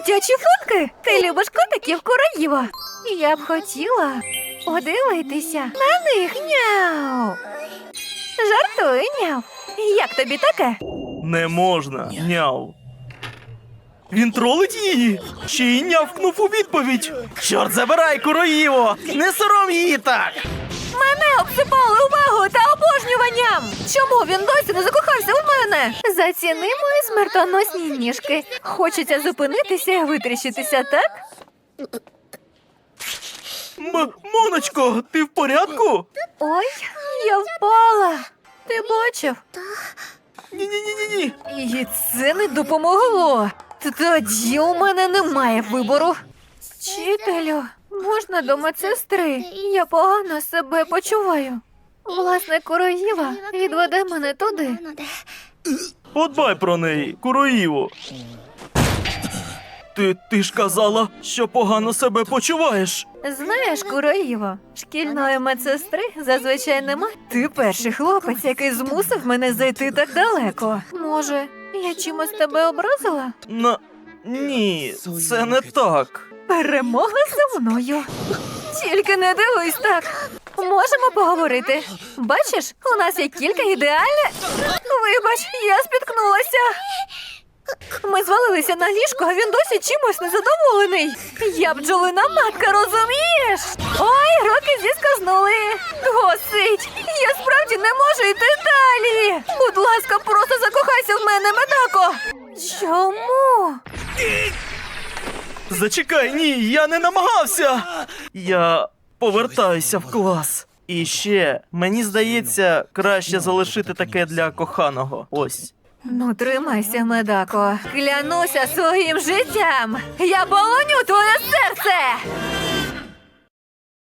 Котячі фотки? Ти любиш котиків Кураїва? Я б хотіла подивитися на них, няу. Жартую, няу. Як тобі таке? Не можна, няв. Він тролить її? Ще й нявкнув у відповідь. Чорт забирай, куроїво! Не сором її так! Мене обсипали та обожнюванням. Чому він досі не закохався у мене? Заціни мої смертоносні ніжки. Хочеться зупинитися і витріщитися, так? М- Моночко, ти в порядку? Ой, я впала. Ти бачив? Ні-ні-ні-ні. І це не допомогло. Тоді у мене немає вибору. Вчителю, можна до медсестри? Я погано себе почуваю. Власне, Короїва відведе мене туди. Подбай про неї, куроїво. Ти, ти ж казала, що погано себе почуваєш. Знаєш, Кураїво, шкільної медсестри зазвичай нема. Ти перший хлопець, який змусив мене зайти так далеко. Може, я чимось тебе образила? На... Ні, це не так. Перемога за мною. Тільки не дивись так. Можемо поговорити. Бачиш, у нас є кілька ідеальних. Вибач, я спіткнулася. Ми звалилися на ліжко, а він досі чимось незадоволений. Я бджолина матка, розумієш? Ой, руки зіскознули. Досить. Я справді не можу йти далі. Будь ласка, просто закохайся в мене, медако. Чому? Зачекай, ні, я не намагався. Я повертаюся в клас. І ще, мені здається, краще залишити таке для коханого. Ось. Ну, тримайся, медако. Клянуся своїм життям. Я полоню твоє серце.